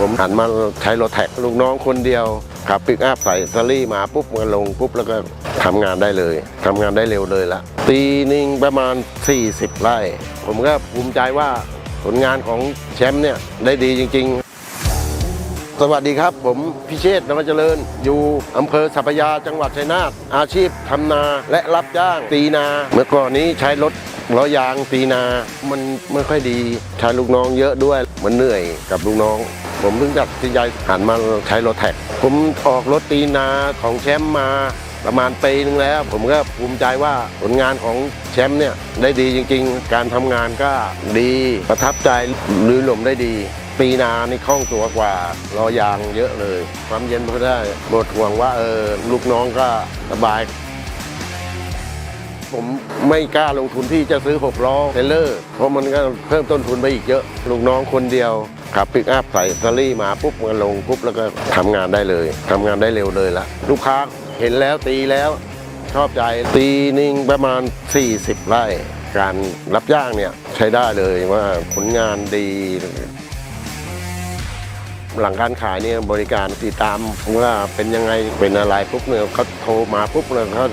ผมหันมาใช้รถแท็กลูกน้องคนเดียวขับปิกอัพใส่ซารี่มาปุ๊บมาลงปุ๊บแล้วก็ทำงานได้เลยทำงานได้เร็วเลยละปีหนึงประมาณ 40 ไร่ ผมก็ภูมิใจว่าผลงานของแชมป์เนี่ยได้ดีจริง ๆสวัสดีครับ ผมพิเชษนวเจริญ อยู่อำเภอสัพยาจังหวัดชัยนาทอาชีพทำนาและรับจ้างตีนา เมื่อก่อนนี้ใช้รถล้อยางตีนา มันไม่ค่อยดีใช้ลูกน้องเยอะด้วย มันเหนื่อยกับลูกน้อง ผมเพิ่งตัดสินใจหันมาใช้รถแท็ก ผมออกรถตีนาของแชมป์มาประมาณปีนึงแล้ว ผมก็ภูมิใจว่าผลงานของแชมป์เนี่ยได้ดีจริง ๆ การทำงานก็ดีประทับใจลือหลมได้ดีปีนาในคล่องตัวกว่ารอยางเยอะเลย ความเย็นพอได้หมดห่วงว่าเออลูกน้องก็สบาย ผมไม่กล้าลงทุนที่จะซื้อ6ล้อเทรลเลอร์ เพราะมันก็เพิ่มต้นทุนไปอีกเยอะ ลูกน้องคนเดียว ขับปิกอัพใส่ซารี่มาปุ๊บมาลงปุ๊บแล้วก็ทำงานได้เลยทำงานได้เร็วเลยละลูกค้าเห็นแล้วตีแล้วชอบใจตีหนึงประมาณ 40 ไร่ การรับจ้างเนี่ยใช้ได้เลยว่าผลงานดี หลังการขายเนี่ยบริการติดตามว่าเป็นยังไงเป็นอะไรปุ๊บเนี่ยเขาโทรมาปุ๊บเลยเขา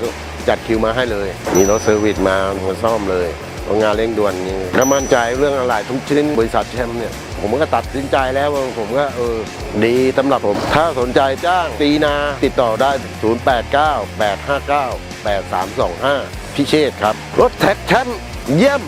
จัดคิวมาให้เลย มีรถเซอร์วิสมามาซ่อมเลย งานเร่งด่วนนี่ถ้ามั่นใจเรื่องอะไรทุกชิ้นบริษัทแชมป์เนี่ยผมก็ตัดสินใจแล้วผมก็เออดีสำหรับผม ถ้าสนใจจ้างตีนาติดต่อได้ 089 859 8325 พิเชษครับ รถแท็กแชมป์เยี่ยม